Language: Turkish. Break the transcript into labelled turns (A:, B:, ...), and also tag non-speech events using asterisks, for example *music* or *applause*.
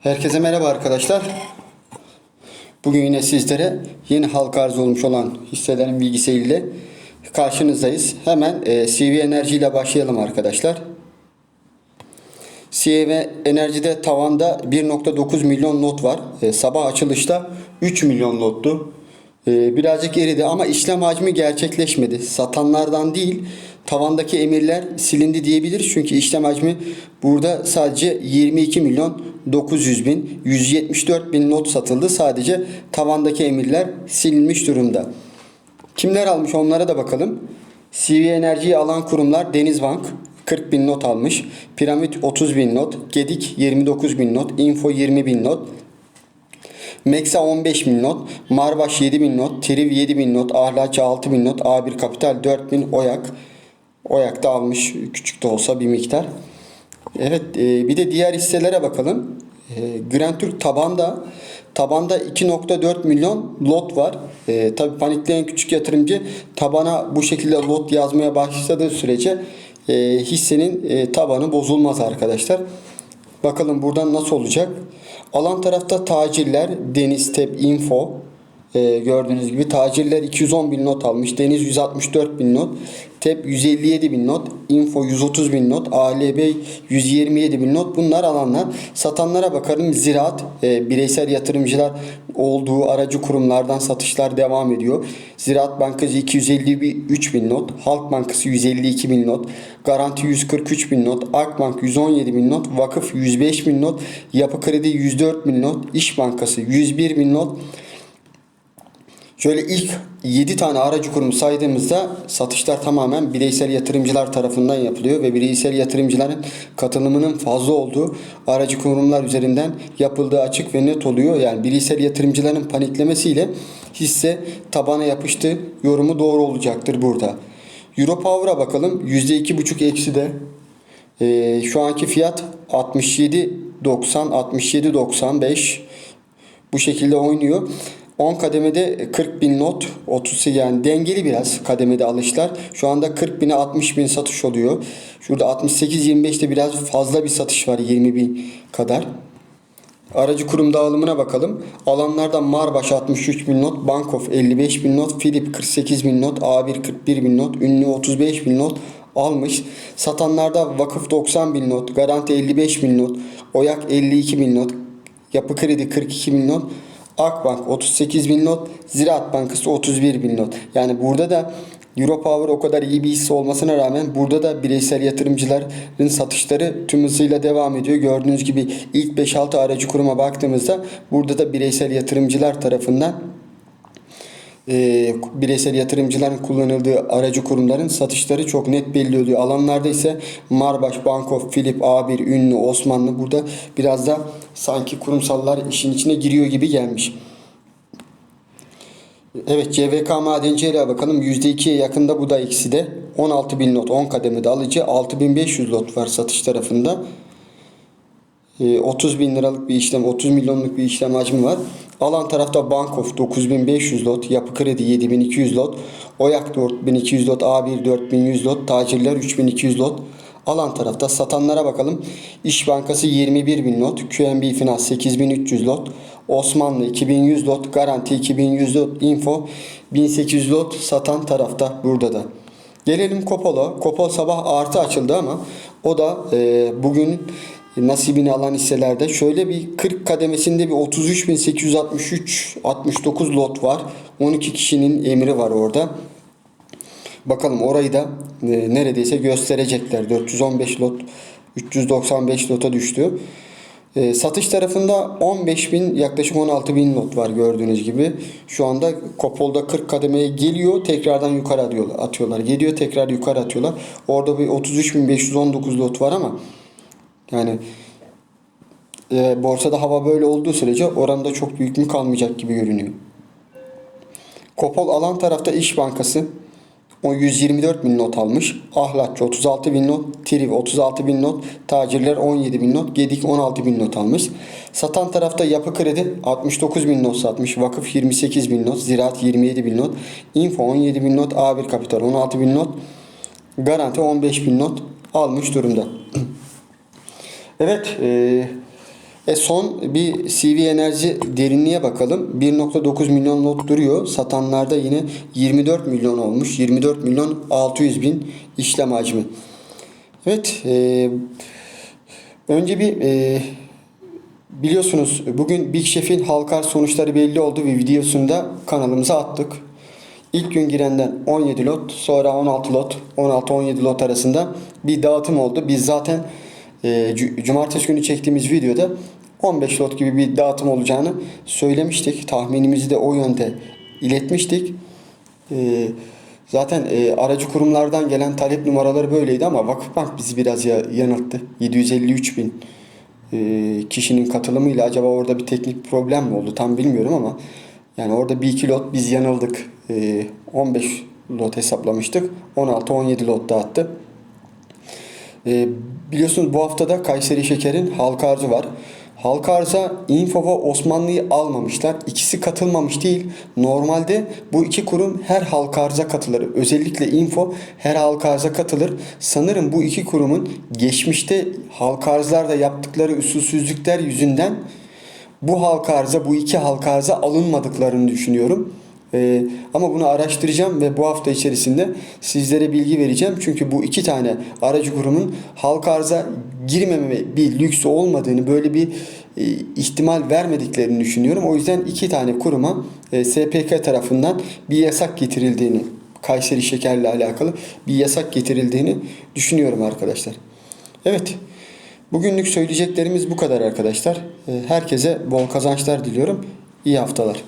A: Herkese merhaba arkadaşlar. Bugün yine sizlere yeni halka arz olmuş olan hisselerin bilgisiyle karşınızdayız. Hemen e, CV Enerji ile başlayalım arkadaşlar. CV Enerji'de tavanda 1.9 milyon not var. E, sabah açılışta 3 milyon nottu. E, birazcık eridi ama işlem hacmi gerçekleşmedi. Satanlardan değil tavandaki emirler silindi diyebiliriz. Çünkü işlem hacmi burada sadece 22 milyon 900 bin 174 bin not satıldı. Sadece tavandaki emirler silinmiş durumda. Kimler almış onlara da bakalım. CV Enerji'yi alan kurumlar Denizbank 40 bin not almış. Piramit 30 bin not. Gedik 29 bin not. Info 20 bin not. Meksa 15 bin not. Marbaş 7 bin not. Triv 7 bin not. Ahlakçı 6 bin not. A1 Kapital 4 bin. Oyak. Oyak da almış küçük de olsa bir miktar. Evet e, bir de diğer hisselere bakalım. E, Güren Türk tabanda tabanda 2.4 milyon lot var. E, tabii panikleyen küçük yatırımcı tabana bu şekilde lot yazmaya başladığı sürece e, hissenin e, tabanı bozulmaz arkadaşlar. Bakalım buradan nasıl olacak. Alan tarafta tacirler, Deniz Tep Info, ee, gördüğünüz gibi tacirler 210 bin not almış. Deniz 164 bin not. TEP 157 bin not. Info 130 bin not. ALB 127 bin not. Bunlar alanlar. Satanlara bakalım. Ziraat e, bireysel yatırımcılar olduğu aracı kurumlardan satışlar devam ediyor. Ziraat Bankası 253 bin not. Halk Bankası 152 bin not. Garanti 143 bin not. Akbank 117 bin not. Vakıf 105 bin not. Yapı Kredi 104 bin not. İş Bankası 101 bin not. Şöyle ilk 7 tane aracı kurumu saydığımızda satışlar tamamen bireysel yatırımcılar tarafından yapılıyor ve bireysel yatırımcıların katılımının fazla olduğu aracı kurumlar üzerinden yapıldığı açık ve net oluyor. Yani bireysel yatırımcıların paniklemesiyle hisse tabana yapıştı yorumu doğru olacaktır burada. Europower'a bakalım. %2,5 eksi de ee, şu anki fiyat 67.90 67.95 bu şekilde oynuyor. 10 kademede 40 bin not 30 yani dengeli biraz kademede alışlar. Şu anda 40 bine 60 bin satış oluyor. Şurada 68-25'te biraz fazla bir satış var 20 bin kadar. Aracı kurum dağılımına bakalım. Alanlarda Marbaş 63 bin not, Bankof 55 bin not, Philip 48 bin not, A1 41 bin not, Ünlü 35 bin not almış. Satanlarda Vakıf 90 bin not, Garanti 55 bin not, Oyak 52 bin not, Yapı Kredi 42 bin not, Akbank 38 bin not, Ziraat Bankası 31 bin not. Yani burada da Europower o kadar iyi bir hisse olmasına rağmen burada da bireysel yatırımcıların satışları tüm hızıyla devam ediyor. Gördüğünüz gibi ilk 5-6 aracı kuruma baktığımızda burada da bireysel yatırımcılar tarafından e, bireysel yatırımcıların kullanıldığı aracı kurumların satışları çok net belli oluyor. Alanlarda ise Marbaş, Bankof, Philip, A1, Ünlü, Osmanlı burada biraz da sanki kurumsallar işin içine giriyor gibi gelmiş. Evet CVK Madenciliğe bakalım. %2'ye yakında bu da eksi de. 16 bin lot 10 kademede alıcı. 6500 lot var satış tarafında. Ee, 30 bin liralık bir işlem, 30 milyonluk bir işlem hacmi var. Alan tarafta Bankof 9500 lot, Yapı Kredi 7200 lot, Oyak 4200 lot, A1 4100 lot, Tacirler 3200 lot. Alan tarafta satanlara bakalım. İş Bankası 21 bin lot, QNB Finans 8300 lot, Osmanlı 2100 lot, Garanti 2100 lot, Info 1800 lot satan tarafta burada da. Gelelim Kopol'a. Kopol sabah artı açıldı ama o da e, bugün nasibini alan hisselerde şöyle bir 40 kademesinde bir 33.863 69 lot var. 12 kişinin emri var orada. Bakalım orayı da e, neredeyse gösterecekler. 415 lot 395 lota düştü. E, satış tarafında 15 bin yaklaşık 16 bin lot var gördüğünüz gibi. Şu anda Kopol'da 40 kademeye geliyor tekrardan yukarı atıyorlar. atıyorlar. Geliyor tekrar yukarı atıyorlar. Orada bir 33.519 lot var ama yani e, borsada hava böyle olduğu sürece oranda çok büyük mü kalmayacak gibi görünüyor. Kopol alan tarafta İş Bankası o 124 bin not almış. Ahlatçı 36 bin not. Triv 36 bin not. Tacirler 17 bin not. Gedik 16 bin not almış. Satan tarafta Yapı Kredi 69 bin not satmış. Vakıf 28 bin not. Ziraat 27 bin not. Info 17 bin not. A1 Kapital 16 bin not. Garanti 15 bin not almış durumda. *clears throat* Evet. E, E son bir CV enerji derinliğe bakalım. 1.9 milyon lot duruyor. Satanlarda yine 24 milyon olmuş. 24 milyon 600 bin işlem hacmi. Evet. e, önce bir e, biliyorsunuz bugün Big Chef'in halka sonuçları belli oldu ve videosunu da kanalımıza attık. İlk gün girenden 17 lot, sonra 16 lot, 16-17 lot arasında bir dağıtım oldu. Biz zaten e, cu- cumartesi günü çektiğimiz videoda 15 lot gibi bir dağıtım olacağını söylemiştik. Tahminimizi de o yönde iletmiştik. E, zaten e, aracı kurumlardan gelen talep numaraları böyleydi ama Vakıfbank bizi biraz ya, yanılttı. 753 bin e, kişinin katılımıyla acaba orada bir teknik problem mi oldu tam bilmiyorum ama yani orada bir iki lot biz yanıldık. E, 15 lot hesaplamıştık. 16-17 lot dağıttı. E, biliyorsunuz bu haftada Kayseri Şeker'in halka arzı var. Halka arza Info ve Osmanlı'yı almamışlar. İkisi katılmamış değil. Normalde bu iki kurum her halka arza katılır. Özellikle Info her halka arza katılır. Sanırım bu iki kurumun geçmişte halka arzlarda yaptıkları usulsüzlükler yüzünden bu halka arza, bu iki halka arza alınmadıklarını düşünüyorum. Ee, ama bunu araştıracağım ve bu hafta içerisinde sizlere bilgi vereceğim. Çünkü bu iki tane aracı kurumun halka arza girmeme bir lüksü olmadığını, böyle bir e, ihtimal vermediklerini düşünüyorum. O yüzden iki tane kuruma e, SPK tarafından bir yasak getirildiğini, Kayseri Şeker'le alakalı bir yasak getirildiğini düşünüyorum arkadaşlar. Evet. Bugünlük söyleyeceklerimiz bu kadar arkadaşlar. E, Herkese bol kazançlar diliyorum. İyi haftalar.